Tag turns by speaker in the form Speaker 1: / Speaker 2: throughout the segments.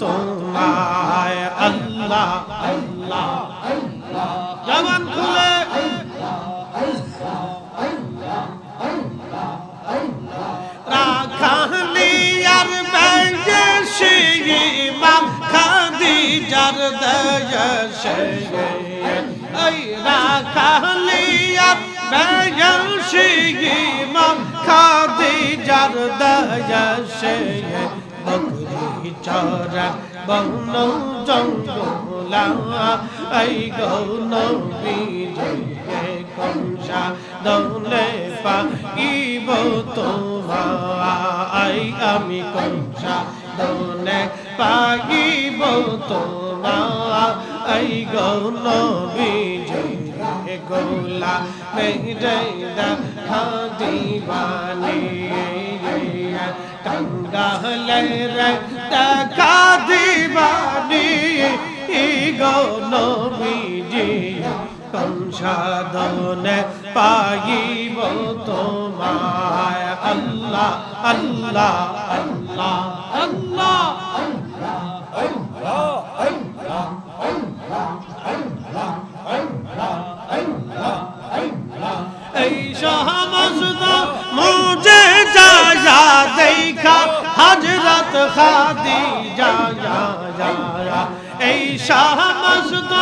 Speaker 1: তোমায় আল্লাহ আল্লাহ জবান খুলে। রাখালিয়ার ব্যাগে শিমাম খাদিজার দয়সে এই রাখালিয়ার ব্যাগে শিমাম খাদিজার দয়সে বকরি চরা বন জঙ্গলা এই গৌন বিজয় কংসা দলে পাইব তোমায় আমি কংসা দলে পাইব তোমায় এই গৌন বিজয় গোলা মেরে দেখা দিবানি। টাঙ্গালে রে দিবানি গৌন বিজয় সংসাধনে পাইব তোমায় আল্লাহ আল্লাহ আল্লাহ আল্লাহ এই সমস্ত মুঝে যায়া দেখা হজরত খাদি যায়া এই সমস্ত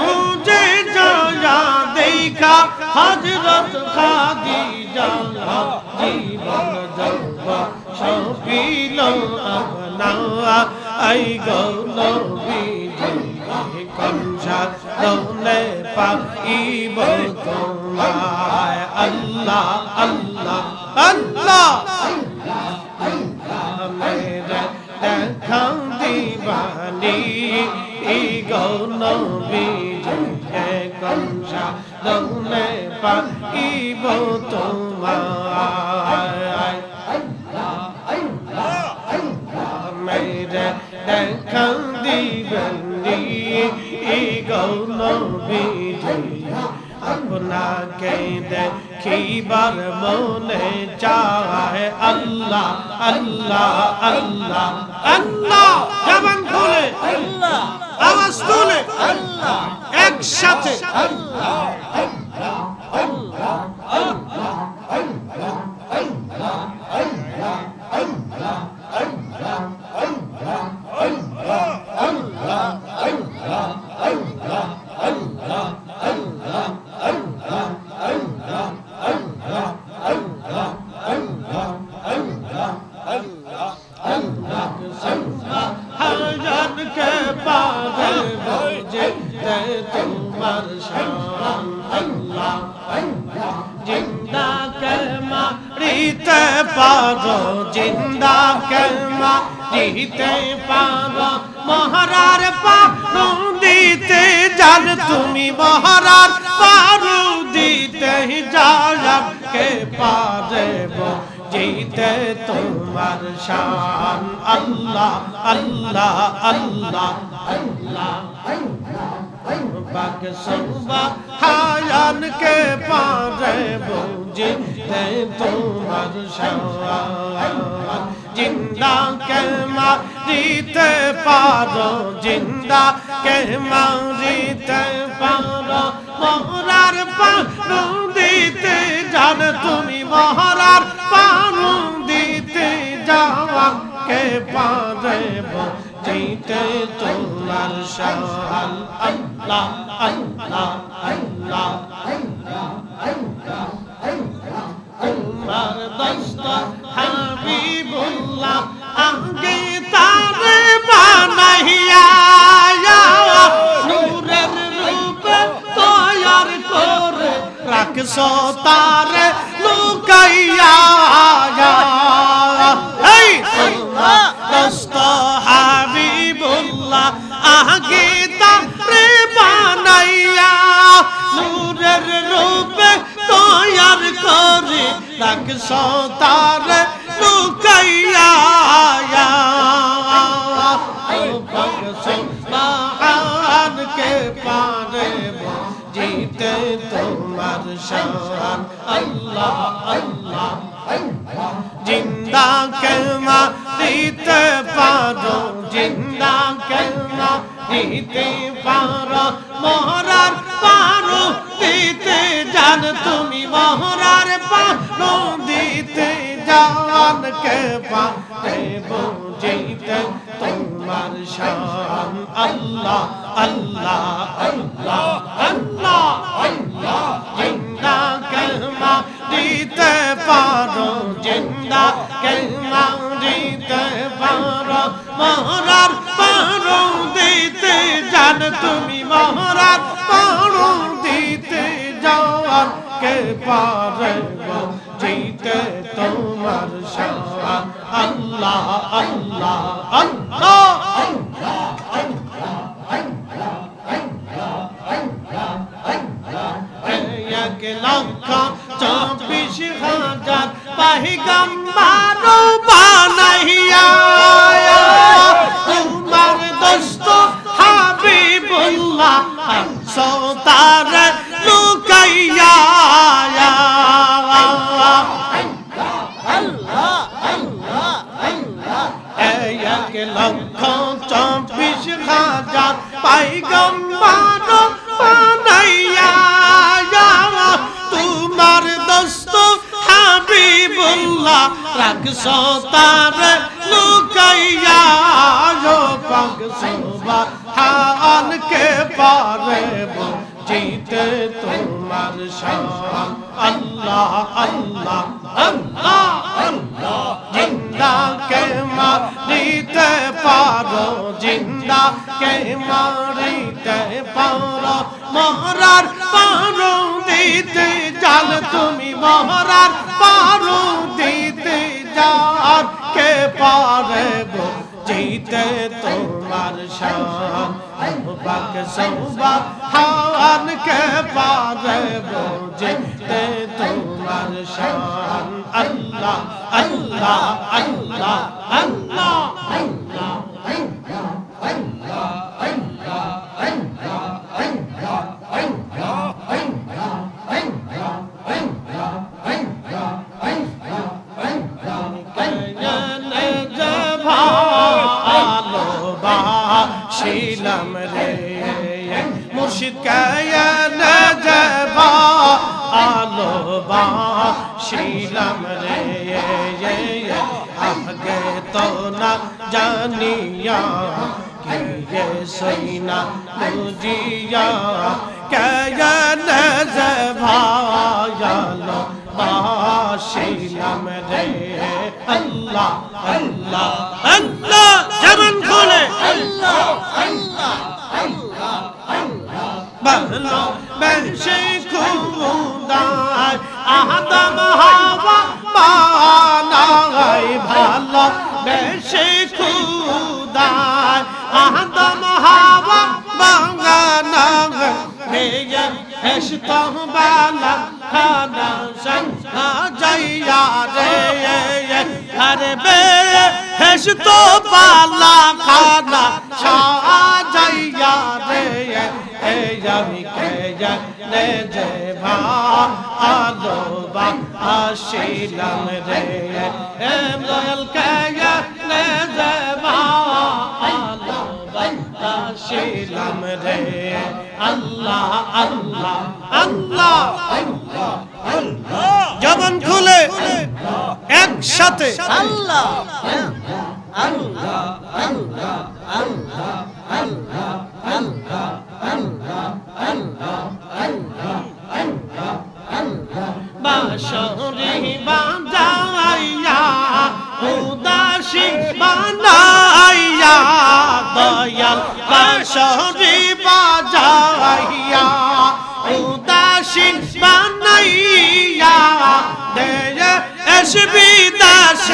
Speaker 1: মুঝে যায়া দেখা হজরত খাদি যায়া জীবন জব সপিল আপনা আই গৌলবী কংসা দৌলে পাইব তোমায়। আল্লাহ আল্লাহ আল্লাহ। মেরে দেখা দিবানি কংসা দৌলে পাইব তোমায়। মেরে দেখা দিবনি গৌন বিজয় আপনাকে দেখিবার মনে চায় আল্লাহ। আল্লাহ আল্লাহ আল্লাহ জবান খুলে
Speaker 2: আল্লাহ
Speaker 1: আওয়াজ তুলে
Speaker 2: আল্লাহ
Speaker 1: একসাথে হাজারকে মারিতে পারো জিন্দা কে মারিতে পারো মহারার পারো দিতে জান তুমি মহারার পারো দিতে যার কে পারেব জিতে তোমার শান আল্লাহ আল্লাহ আল্লাহ আল্লাহ পাক সবা হায়ান কে পারে বুঝে তে তোমার শান জিন্দা কে মারিতে পারো জিন্দা কে মারিতে পারো। মহরার পারো দিতে জান তুমি মহরার পারো দিতে যাওয়া কে পারে জিতে তোমার শান আল্লাহ আল্লাহ আল্লাহ তোমার দস্ত হাবিবুল্লাহ আগে তারে বানাইয়া নূরের রূপে তৈয়ার করে রাখছ তারে লুকাইয়া এই তোমার দস্ত রাখছ তারে লুকাইয়া সুবহান কে পারে জিতে তোমার শান। আল্লাহ আল্লাহ জিন্দা কেমা দিতে পারো জিন্দা কেনা দিতে পারো। মহরার পারো দিতে জান তুমি মহরার পারো দিতে জান কে পারে বুঝিতে তোমার শান। আল্লাহ আল্লাহ আল্লাহ আল্লাহ আল্লাহ। জিন্দা কেমা দিতে পারো জিন্দা কেমা দিতে পারো। মহরার পারো দিতে জান তুমি কে পারে জিতে তোমার শান আল্লাহ আল্লাহ আল্লাহ এক লক্ষ চব্বিশ হাজার পাহিগাম হাজার পাইগম্বার বানাইয়া তোমার দোস্ত হাবিবুল্লাহ রাখছ তার লুকাইয়া পাক সোবা হান কে পারে জিতে তোমার শান আল্লাহ আল্লাহ আল্লাহ আল্লাহ। জিন্দা কে মারিতে পারো জিন্দা কে মারিতে পারো। মহরার পারো দিতে জান তুমি মহরার পারো দিতে জান কে পারে। জিতে তোমার শান। বাক সৌবা হান কে পারে জিতে তোমার শান। আল্লাহ আল্লাহ আল্লাহ আল্লাহ আল্লাহ শিলাম শিলাম রে আগে তো না জানিয়া কে সৈনা বুঝিয়া জবা আলো বাসিলাম রে আল্লাহ আল্লাহ আল্লাহ যেমন খুলে বালা, খানা সঙ্গা যাইয়া রে আরে বে এসত বালা খানা সাজাইয়া রে এই আমি কে জানে যে ভা, আলো বা আসিলাম রে। এম দয়াল জবান খুলে একসাথে
Speaker 2: আল্লাহ
Speaker 1: দে এসবি দাস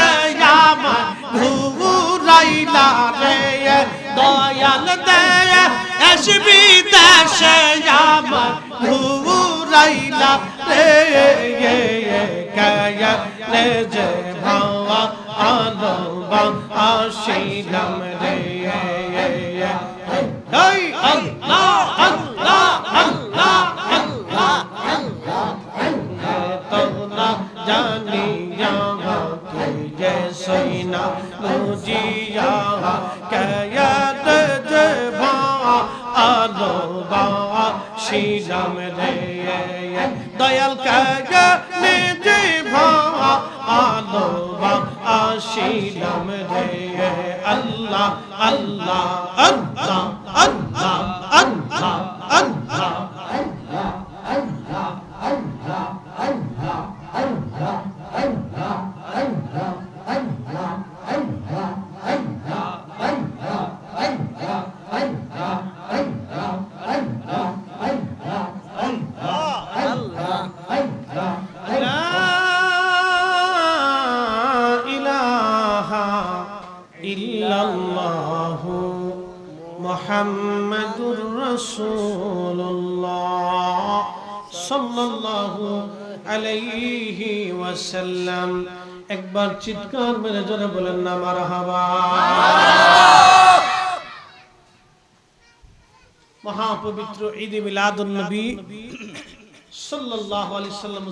Speaker 1: আমার ঘুরাইলা রে দয়াল দে এসবি দাস আমার ঘুরাইলা রে কায়া রে যে ভাওয়া আলো বা আসিলাম রে এই দয়াল কাজা নিজে ভাওয়া আলো বা আসিলাম রে। আল্লাহ আল্লাহ আল্লাহ আল্লাহ। محمد رسول الله صلى الله عليه وسلم একবার চিৎকার মেরে জোরে বলেন না মারহাবা মহাপবিত্র ঈদ মিলাদুন নবী সাল্লাল্লাহু আলাইহি সাল্লাম